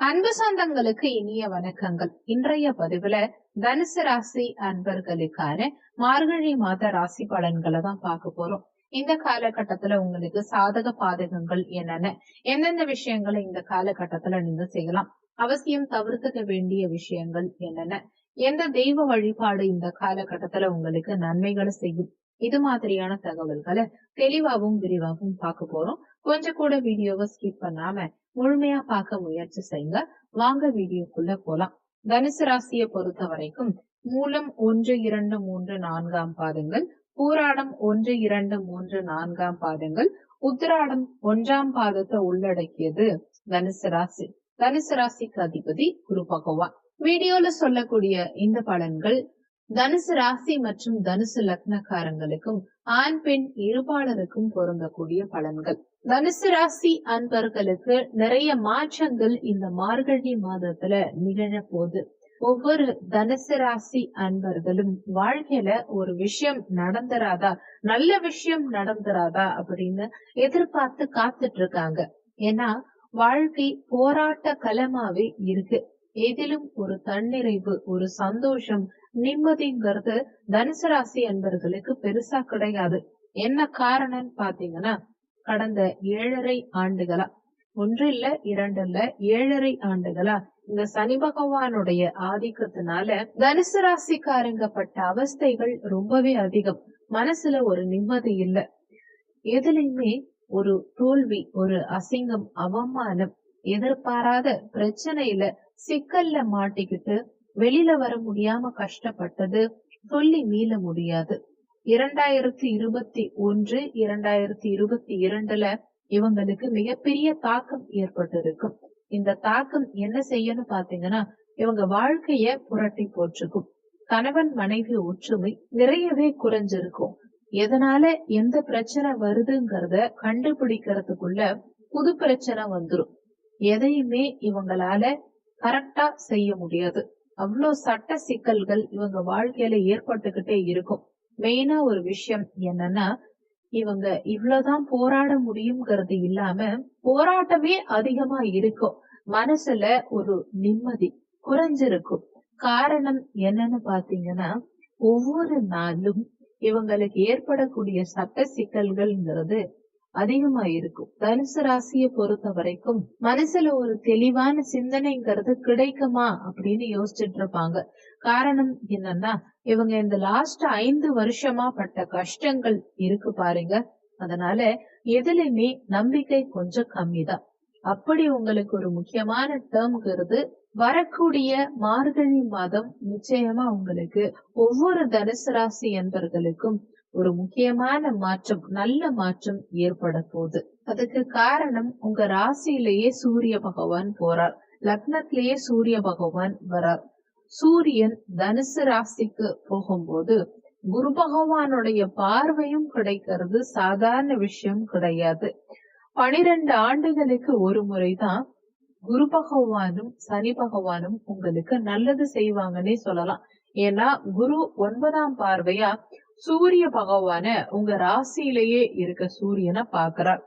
அன்பு சொந்தங்களுக்கு இனிய வணக்கங்கள். இன்றைய பதிவுல தனுசு ராசி அன்பர்களுக்கான மார்கழி மாத ராசி பலன்களை தான் பார்க்க போறோம். இந்த காலகட்டத்துல உங்களுக்கு சாதக பாதகங்கள் என்னென்ன? எந்தெந்த விஷயங்களை இந்த காலகட்டத்துல நீங்க செய்யலாம்? அவசியம் தவிர்த்துக்க வேண்டிய விஷயங்கள் என்னென்ன? எந்த தெய்வ வழிபாடு இந்த காலகட்டத்துல உங்களுக்கு நன்மைகளை செய்யும்? இது மாதிரியான தகவல்களை தெளிவாகவும் விரிவாகவும் பார்க்க போறோம். கொஞ்சம் கூட வீடியோவை ஸ்கிப் பண்ணாம முழுமையா பார்க்க முயற்சி செய்யுங்க. வாங்க வீடியோக்குள்ள போலாம். தனுசு ராசியை பொறுத்த வரைக்கும் மூலம் ஒன்று இரண்டு மூன்று நான்காம் பாதங்கள் பூராடம் ஒன்று இரண்டு மூன்று நான்காம் பாதங்கள் உத்திராடம் ஒன்றாம் பாதத்தை உள்ளடக்கியது தனுசு ராசி. தனுசு ராசிக்கு அதிபதி குரு பகவான். வீடியோல சொல்லக்கூடிய இந்த பலன்கள் தனுசு ராசி மற்றும் தனுசு லக்னக்காரங்களுக்கும் ஆண் பெண் இருபாளருக்கும் பொருந்தக்கூடிய பலன்கள். தனுசு ராசி அன்பர்களுக்கு நிறைய மாற்றங்கள் இந்த மார்கழி மாதத்துல நிகழ போகுது ஒவ்வொரு தனுசு ராசி அன்பர்களும் வாழ்க்கையில ஒரு விஷயம் நடந்துராதா? நல்ல விஷயம் நடந்துராதா? அப்படின்னு எதிர்பார்த்து காத்துட்டு இருக்காங்க ஏன்னா வாழ்க்கை போராட்ட களமாவே இருக்கு. எதிலும் ஒரு தன்னிறைவு ஒரு சந்தோஷம் நிம்மதிங்கிறது தனுசு ராசி அன்பர்களுக்கு பெருசா கிடையாது. என்ன காரணம்னு பாத்தீங்கன்னா கடந்த ஏழரை ஆண்டுகளா? ஒன்று இல்ல இரண்டு இல்ல ஏழரை ஆண்டுகளா? இந்த சனி பகவானுடைய ஆதிக்கத்தினால தனுசு ராசிக்காரங்க பட்ட அவஸ்தைகள் ரொம்பவே அதிகம். மனசுல ஒரு நிம்மதி இல்ல. எதுலையுமே ஒரு தோல்வி ஒரு அசிங்கம் அவமானம் எதிர்பாராத பிரச்சனையில சிக்கல்ல மாட்டிக்கிட்டு வெளியில வர முடியாம கஷ்டப்பட்டது சொல்லி மீள முடியாது. இரண்டாயிரத்தி இருபத்தி ஒன்று இரண்டாயிரத்தி இருபத்தி இரண்டுல இவங்களுக்கு மிகப்பெரிய தாக்கம் ஏற்பட்டிருக்கும். இந்த தாக்கம் என்ன செய்யணும் பாத்தீங்கன்னா இவங்க வாழ்க்கைய புரட்டி போட்டிருக்கும். கணவன் மனைவி ஒற்றுமை நிறையவே குறைஞ்சிருக்கும். எதனால எந்த பிரச்சனை வருதுங்கிறத கண்டுபிடிக்கிறதுக்குள்ள புது பிரச்சனை வந்துரும். எதையுமே இவங்களால கரெக்டா செய்ய முடியாது. அவ்வளோ சட்ட சிக்கல்கள் இவங்க வாழ்க்கையில ஏற்பட்டுக்கிட்டே இருக்கும். மெயினா ஒரு விஷயம் என்னன்னா இவங்க இவ்வளவுதான் போராட முடியுங்கிறது இல்லாம போராட்டமே அதிகமா இருக்கும். மனசுல ஒரு நிம்மதி குறைஞ்சிருக்கும். காரணம் என்னன்னு பாத்தீங்கன்னா ஒவ்வொரு நாளும் இவங்களுக்கு ஏற்படக்கூடிய சட்ட சிக்கல்கள்ங்கிறது அதிகமா இருக்கும். தனுசு ராசியை பொறுத்த வரைக்கும் மனசுல ஒரு தெளிவான சிந்தனைங்கிறது கிடைக்குமா அப்படின்னு யோசிச்சுட்டு இருப்பாங்க காரணம் என்னன்னா இவங்க இந்த லாஸ்ட் ஐந்து வருஷமா பட்ட கஷ்டங்கள் இருக்கு பாருங்க. அதனால எதுலையுமே நம்பிக்கை கொஞ்சம் கம்மிதான். அப்படி உங்களுக்கு ஒரு முக்கியமான டேர்ம்ங்கிறது வரக்கூடிய மார்கழி மாதம் நிச்சயமா உங்களுக்கு ஒவ்வொரு தனுசு ராசி என்பர்களுக்கும் ஒரு முக்கியமான மாற்றம் நல்ல மாற்றம் ஏற்பட போகுது அதுக்கு காரணம் உங்க ராசியிலேயே சூரிய பகவான் போறார். லக்னத்திலேயே சூரிய பகவான் வரார். சூரியன் தனுசு ராசிக்கு போகும்போது குரு பகவானுடைய பார்வையும் கிடைக்கிறது சாதாரண விஷயம் கிடையாது. பனிரெண்டு ஆண்டுகளுக்கு ஒரு முறைதான் குரு பகவானும் சனி பகவானும் உங்களுக்கு நல்லது செய்வாங்கன்னே சொல்லலாம். ஏன்னா குரு ஒன்பதாம் பார்வையா சூரிய பகவான உங்க ராசியிலேயே இருக்க சூரியனை பாக்குறார்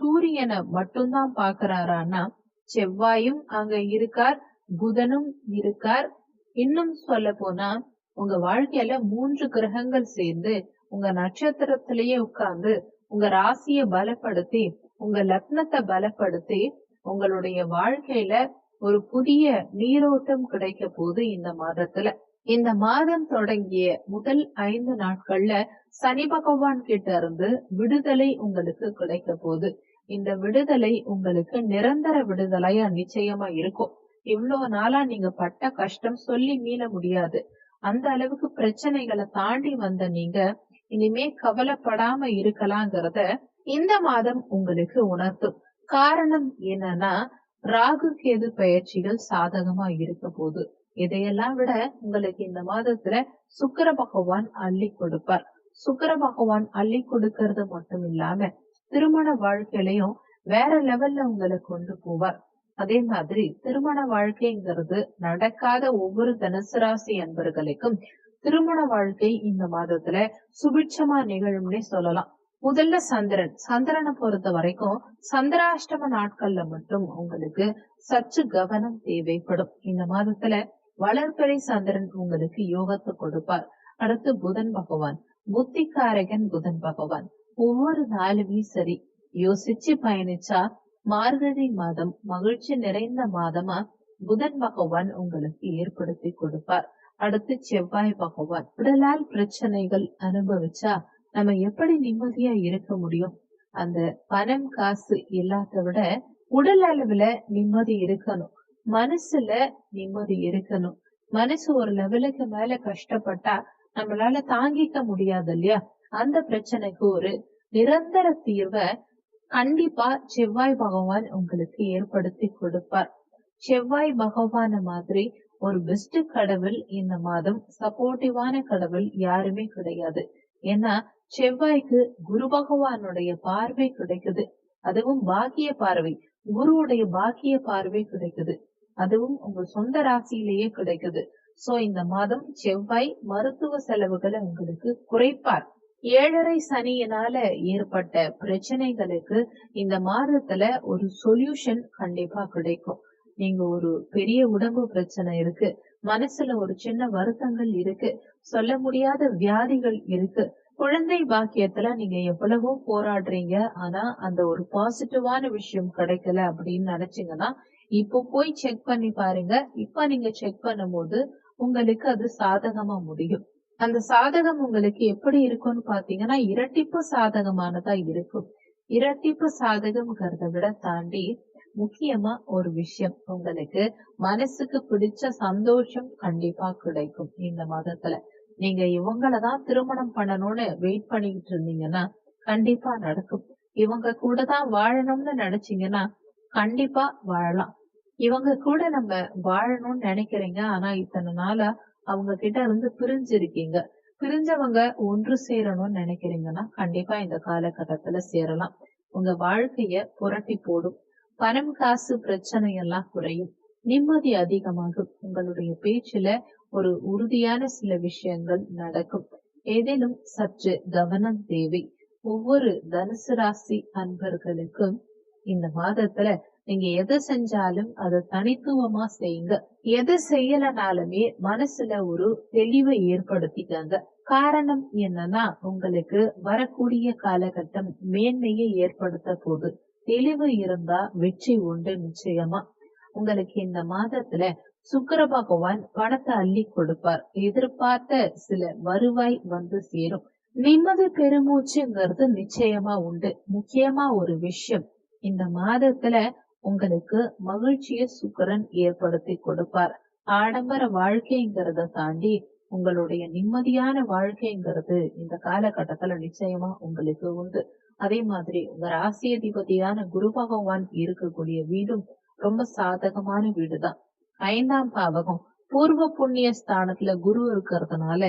சூரியனை மட்டும்தான் பாக்குறாரான்னா செவ்வாயும் அங்க இருக்கார் புதனும் இருக்கார். இன்னும் சொல்ல போனா உங்க வாழ்க்கையில மூன்று கிரகங்கள் சேர்ந்து உங்க நட்சத்திரத்திலேயே உட்கார்ந்து உங்க ராசிய பலப்படுத்தி உங்க லக்னத்தை பலப்படுத்தி உங்களுடைய வாழ்க்கையில ஒரு புதிய நீரோட்டம் கிடைக்க போகுது இந்த மாதத்துல. இந்த மாதம் தொடங்கிய முதல் ஐந்து நாட்கள்ல சனி பகவான் கிட்ட இருந்து விடுதலை உங்களுக்கு கிடைக்க போகுது. இந்த விடுதலை உங்களுக்கு நிரந்தர விடுதலையா நிச்சயமா இருக்கும். இவ்வளவு நாளா நீங்க பட்ட கஷ்டம் சொல்லி மீள முடியாது. அந்த அளவுக்கு பிரச்சனைகளை தாண்டி வந்த நீங்க இனிமே கவலைப்படாம இருக்கலாங்கிறத இந்த மாதம் உங்களுக்கு உணர்த்தும். காரணம் என்னன்னா ராகு கேது பயிற்சிகள் சாதகமா இருக்க போகுது. இதையெல்லாம் விட உங்களுக்கு இந்த மாதத்துல சுக்கர பகவான் அள்ளி கொடுப்பார். சுக்கர பகவான் அள்ளி கொடுக்கறது மட்டும் இல்லாம திருமண வாழ்க்கையிலையும் வேற லெவல்ல உங்களை கொண்டு போவார். அதே மாதிரி திருமண வாழ்க்கைங்கிறது நடக்காத ஒவ்வொரு தனுசு ராசி அன்பர்களுக்கும் திருமண வாழ்க்கை இந்த மாதத்துல சுபிட்சமா நிகழும்னே சொல்லலாம். முதல்ல சந்திரன். சந்திரனை பொறுத்த வரைக்கும் சந்திராஷ்டம நாட்கள்ல மட்டும் உங்களுக்கு சற்று கவனம் தேவைப்படும். இந்த மாதத்துல வளர்பிறை சந்திரன் உங்களுக்கு யோகத்தை கொடுப்பார். அடுத்து புதன் பகவான். புத்திக்காரகன் புதன் பகவான். ஒவ்வொரு நாளுமே சரி. யோசிச்சு பயணிச்சா மார்கழி மாதம் மகிழ்ச்சி நிறைந்த மாதமா புதன் பகவான் உங்களுக்கு ஏற்படுத்தி கொடுப்பார். அடுத்து செவ்வாய் பகவான். உடலால் பிரச்சனைகள் அனுபவிச்சா நம்ம எப்படி நிம்மதியா இருக்க முடியும்? அந்த பணம் காசு எல்லாத்த விட உடல் அளவுல நிம்மதி இருக்கணும். மனசுல நிம்மதி இருக்கணும். மனசு ஒரு லெவலுக்கு மேல கஷ்டப்பட்டா நம்மளால தாங்கிக்க முடியாது இல்லையா? அந்த பிரச்சனைக்கு ஒரு நிரந்தர தீர்வை கண்டிப்பா செவ்வாய் பகவான் உங்களுக்கு ஏற்படுத்தி கொடுப்பார். செவ்வாய் பகவான மாதிரி ஒரு பெஸ்ட் கடவுள் இந்த மாதம் சப்போர்ட்டிவான கடவுள் யாருமே கிடையாது. ஏன்னா செவ்வாய்க்கு குரு பகவானுடைய பார்வை கிடைக்குது. அதுவும் பாக்கிய பார்வை. குருவுடைய பாக்கிய பார்வை கிடைக்குது. அதுவும் உங்க சொந்த ராசியிலேயே கிடைக்குது. சோ இந்த மாதம் செவ்வாய் மருத்துவ செலவுகளை உங்களுக்கு குறைப்பார். ஏழரை சனியினால ஏற்பட்ட பிரச்சனைகளுக்கு இந்த மாதத்துல ஒரு சொல்யூஷன் கண்டிப்பா கிடைக்கும். நீங்க ஒரு பெரிய உடம்பு பிரச்சனை இருக்கு. மனசுல ஒரு சின்ன வருத்தங்கள் இருக்கு. சொல்ல முடியாத வியாதிகள் இருக்கு. குழந்தை பாக்கியத்துல நீங்க எவ்வளவோ போராடுறீங்க. ஆனா அந்த ஒரு பாசிட்டிவான விஷயம் கிடைக்கல அப்படின்னு நினைச்சீங்கன்னா இப்போ போய் செக் பண்ணி பாருங்க. இப்ப நீங்க செக் பண்ணும்போது உங்களுக்கு அது சாதகமா முடியும். அந்த சாதகம் உங்களுக்கு எப்படி இருக்கும்னு பாத்தீங்கன்னா இரட்டிப்பு சாதகமானதா இருக்கும். இரட்டிப்பு சாதகம்ங்கிறத விட தாண்டி முக்கியமா ஒரு விஷயம் உங்களுக்கு மனசுக்கு பிடிச்ச சந்தோஷம் கண்டிப்பா கிடைக்கும் இந்த மாதத்துல. நீங்க இவங்களதான் திருமணம் பண்ணணும்னு வெயிட் பண்ணிக்கிட்டு இருந்தீங்கன்னா கண்டிப்பா நடக்கும். இவங்க கூட தான் வாழணும்னு நினைச்சீங்கன்னா கண்டிப்பா வாழலாம். இவங்க கூட நம்ம வாழணும்னு நினைக்கிறீங்க. ஆனா இத்தனை நாளா அவங்க கிட்ட இருந்து பிரிஞ்சிருக்கீங்க. பிரிஞ்சவங்க ஒன்று சேரணும்னு நினைக்கிறீங்கன்னா கண்டிப்பா இந்த காலகட்டத்துல சேரலாம். உங்க வாழ்க்கைய புரட்டி போடும். பணம் காசு பிரச்சனை எல்லாம் குறையும். நிம்மதி அதிகமாகும். உங்களுடைய பேச்சுல ஒரு உறுதியான சில விஷயங்கள் நடக்கும். ஏதேனும் சற்று கவனம் தேவை. ஒவ்வொரு தனுசு ராசி அன்பர்களுக்கும் இந்த மாதத்துல நீங்க எதை செஞ்சாலும் அதை தனித்துவமா செய்யுங்க எது செய்யலனாலுமே மனசுல ஒரு தெளிவை ஏற்படுத்திக்கங்க. காரணம் என்னன்னா உங்களுக்கு வரக்கூடிய காலகட்டம் மேன்மையை ஏற்படுத்த போது தெளிவு இருந்தா வெற்றி உண்டு நிச்சயமா. உங்களுக்கு இந்த மாதத்துல சுக்கர பகவான் பணத்தை அள்ளி கொடுப்பார். எதிர்பார்த்த சில வருவாய் வந்து சேரும். நிம்மதி பெருமூச்சுங்கிறது நிச்சயமா உண்டு. முக்கியமா ஒரு விஷயம். இந்த மாதத்துல உங்களுக்கு மகிழ்ச்சிய சுக்கரன் ஏற்படுத்தி கொடுப்பார். ஆடம்பர வாழ்க்கைங்கிறத தாண்டி உங்களுடைய நிம்மதியான வாழ்க்கைங்கிறது இந்த காலகட்டத்துல நிச்சயமா உங்களுக்கு உண்டு. அதே மாதிரி உங்க ராசியதிபதியான குரு பகவான் இருக்கக்கூடிய வீடும் ரொம்ப சாதகமான வீடுதான். ஐந்தாம் பாவகம் பூர்வ புண்ணிய ஸ்தானத்துல குரு இருக்கிறதுனால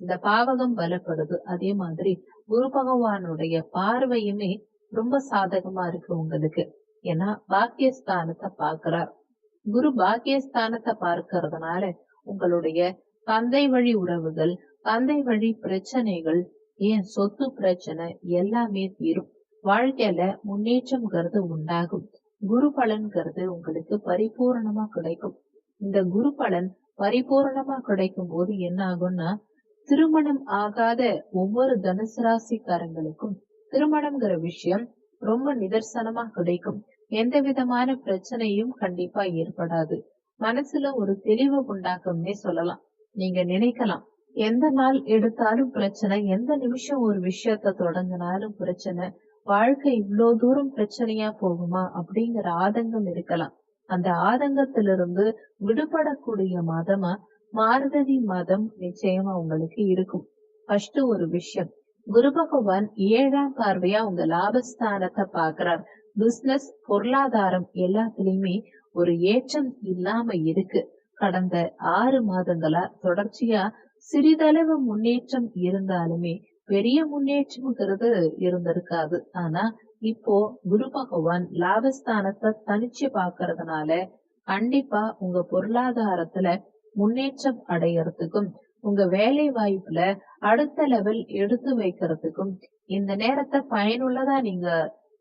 இந்த பாவகம் பலப்படுது. அதே மாதிரி குரு பகவானுடைய பார்வையுமே ரொம்ப சாதகமா இருக்கு உங்களுக்கு. ஏன்னா பாக்கியஸ்தானத்தை பார்க்கிறார். குரு பாக்கியஸ்தானத்தை பார்க்கறதுனால உங்களுடைய தந்தை வழி உறவுகள் தந்தை வழி பிரச்சனைகள் ஏன் சொத்து பிரச்சனை எல்லாமே தீரும். வாழ்க்கையில முன்னேற்றம்ங்கிறது உண்டாகும். குரு பலன்கிறது உங்களுக்கு பரிபூரணமா கிடைக்கும். இந்த குரு பலன் பரிபூரணமா கிடைக்கும் போது என்ன ஆகும்னா திருமணம் ஆகாத ஒவ்வொரு தனுசு ராசிக்காரங்களுக்கும் திருமணம்ங்கிற விஷயம் ரொம்ப நிதர்சனமா கிடைக்கும் எந்த விதமான பிரச்சனையும் கண்டிப்பா ஏற்படாது. மனசுல ஒரு தெளிவு உண்டாக்கும்னே சொல்லலாம். நீங்க நினைக்கலாம் எந்த நாள் எடுத்தாலும் பிரச்சனை எந்த நிமிஷம் ஒரு விஷயத்த தொடங்கினாலும் பிரச்சனை வாழ்க்கை இவ்வளோ தூரம் பிரச்சனையா போகுமா அப்படிங்கிற ஆதங்கம் இருக்கலாம். அந்த ஆதங்கத்திலிருந்து விடுபடக்கூடிய மாதமா மார்கழி மாதம் நிச்சயமா உங்களுக்கு இருக்கும். ஃபர்ஸ்ட் ஒரு விஷயம். குரு பகவான் ஏழாம் பார்வையா உங்க லாபஸ்தானத்தை பாக்குறார் பிசினஸ் பொருளாதாரம் எல்லாத்துலயுமே ஒரு ஏற்றம் இல்லாம இருக்கு. கடந்த ஆறு மாதங்களா தொடர்ச்சியா சிறிதளவு முன்னேற்றம் இருந்தாலுமே பெரிய முன்னேற்றம்ங்கிறது இருந்திருக்காது. ஆனா இப்போ குரு பகவான் லாபஸ்தானத்தை தனிச்சு பாக்குறதுனால கண்டிப்பா உங்க பொருளாதாரத்துல முன்னேற்றம் அடையறதுக்கும் உங்க வேலை வாய்ப்புல அடுத்த லெவல் எடுத்து வைக்கிறதுக்கும் இந்த நேரத்தை பயனுள்ளதா நீங்க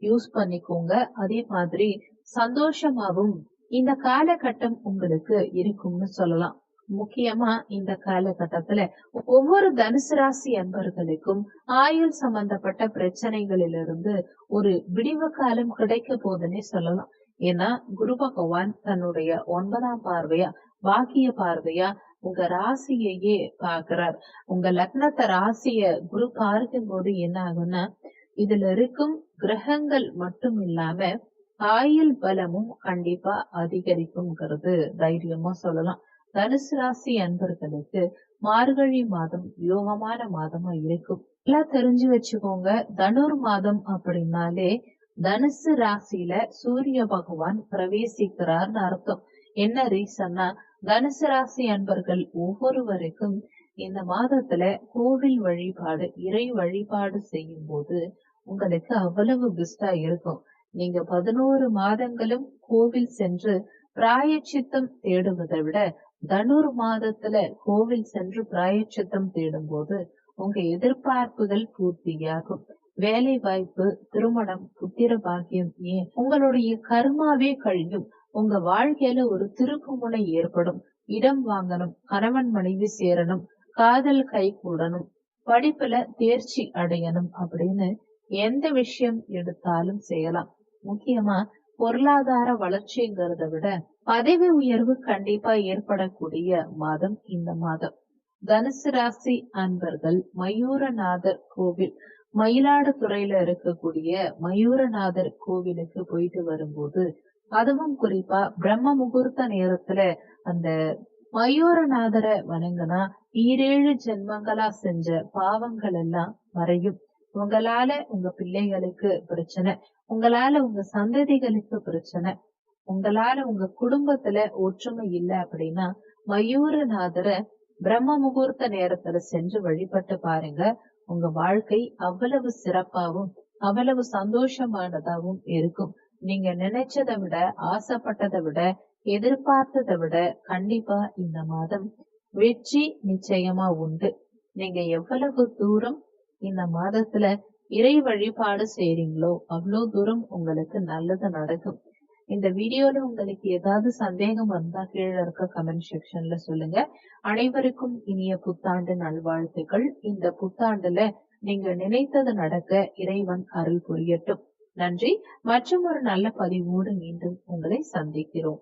யூஸ் பண்ணிக்கோங்க. அதே மாதிரி சந்தோஷமாவும் இந்த காலகட்டம் உங்களுக்கு இருக்கும்னு சொல்லலாம். முக்கியமா இந்த காலகட்டத்துல ஒவ்வொரு தனுசு ராசி அன்பர்களுக்கும் ஆயுள் சம்பந்தப்பட்ட பிரச்சனைகளிலிருந்து ஒரு விடிவு காலம் கிடைக்க போதுன்னே சொல்லலாம். ஏன்னா குரு பகவான் தன்னுடைய ஒன்பதாம் பார்வையா பாக்கிய பார்வையா உங்க ராசியையே பாக்குறார் உங்க லக்னத்தை ராசிய குரு பார்க்கும் போது என்ன ஆகும்னா இதுல இருக்கும் கிரகங்கள் மட்டும் இல்லாம ஆயுள் பலமும் கண்டிப்பா அதிகரிக்கும்ங்கிறது தைரியமா சொல்லலாம். தனுசு ராசி அன்பர்களுக்கு மார்கழி மாதம் யோகமான மாதமா இருக்கும். எல்லாம் தெரிஞ்சு வச்சுக்கோங்க தனுர் மாதம் அப்படின்னாலே தனுசு ராசியில சூரிய பகவான் பிரவேசிக்கிறார்னு அர்த்தம். என்ன ரீசன்னா தனுசு ராசி அன்பர்கள் ஒவ்வொருவருக்கும் இந்த மாதத்துல கோவில் வழிபாடு இறை வழிபாடு செய்யும் போது உங்களுக்கு அவ்வளவு பெஸ்டா இருக்கும். நீங்க பதினோரு மாதங்களும் கோவில் சென்று பிராயச்சித்தம் தேடுவதை விட தனுர் மாதத்துல கோவில் சென்று பிராயச்சித்தம் தேடும் போது உங்க எதிர்பார்ப்புகள் பூர்த்தியாகும். வேலை வாய்ப்பு திருமணம் புத்திர பாக்கியம் ஏன் உங்களுடைய கர்மாவே கழியும். உங்க வாழ்க்கையில ஒரு திருப்புமுனை ஏற்படும். இடம் வாங்கணும் கணவன் மனைவி சேரணும் காதல் கை கூடணும் படிப்புல தேர்ச்சி அடையணும் அப்படின்னு எந்த விஷயம் எடுத்தாலும் செய்யலாம். முக்கியமா பொருளாதார வளர்ச்சிங்கிறத விட பதவி உயர்வு கண்டிப்பா ஏற்படக்கூடிய மாதம் இந்த மாதம். தனுசு ராசி அன்பர்கள் மயூரநாதர் கோவில் மயிலாடுதுறையில இருக்கக்கூடிய மயூரநாதர் கோவிலுக்கு போயிட்டு வரும்போது அதுவும் குறிப்பா பிரம்ம முகூர்த்த நேரத்துல அந்த மயூரநாதரை வணங்கினா ஈரேழு ஜென்மங்களா செஞ்ச பாவங்கள் எல்லாம் மறையும். உங்களால உங்க பிள்ளைகளுக்கு பிரச்சனை உங்களால உங்க சந்ததிகளுக்கு பிரச்சனை உங்களால உங்க குடும்பத்துல ஒற்றுமை இல்ல அப்படின்னா மயூரநாதரை பிரம்ம முகூர்த்த நேரத்துல சென்று வழிபட்டு பாருங்க. உங்க வாழ்க்கை அவ்வளவு சிறப்பாவும் அவ்வளவு சந்தோஷமானதாவும் இருக்கும். நீங்க நினைச்சதை விட ஆசைப்பட்டதை விட எதிர்பார்த்ததை விட கண்டிப்பா இந்த மாதம் வெற்றி நிச்சயமா உண்டு. நீங்க எவ்வளவு தூரம் இந்த மாதத்துல இறை வழிபாடு செய்றீங்களோ அவ்வளவு தூரம் உங்களுக்கு நல்லது நடக்கும். இந்த வீடியோல உங்களுக்கு ஏதாவது சந்தேகம் வந்தா கீழே இருக்க கமெண்ட் செக்ஷன்ல சொல்லுங்க. அனைவருக்கும் இனிய புத்தாண்டு நல்வாழ்த்துக்கள். இந்த புத்தாண்டுல நீங்க நினைத்தது நடக்க இறைவன் அருள் புரியட்டும். நன்றி. மற்றும் ஒரு நல்ல பதிவோடு மீண்டும் உங்களை சந்திக்கிறோம்.